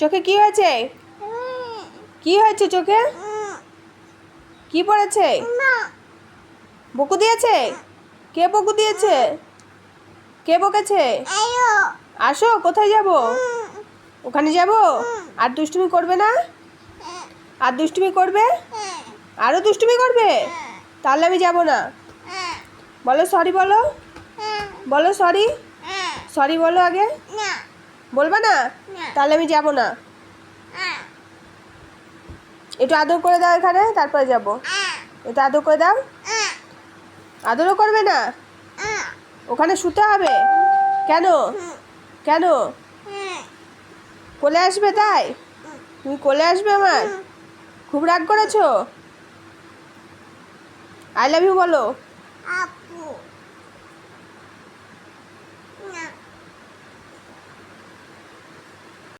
চোখে কি হয়েছে? কি হয়েছে চোখে? কি পড়েছে? বকু দিয়েছে? কে বকু দিয়েছে? কে বকেছে? আসো কোথায় যাব? ওখানে যাব? আর দুষ্টুমি করবে না? আর দুষ্টুমি করবে? আরও দুষ্টুমি করবে? তাহলে আমি যাব না। বলো সরি বলো। বলো সরি সরি বলো আগে। বলবে না? তাহলে আমি যাব না। একটু আদর করে দাও এখানে তারপরে যাব। একটু আদর করে দাও। আদরও করবে না? ওখানে শুতে হবে? কেন? কেন? কোলে আসবে তাই? তুমি কোলে আসবে আমার? খুব রাগ করেছ? আই লাভ ইউ বলো।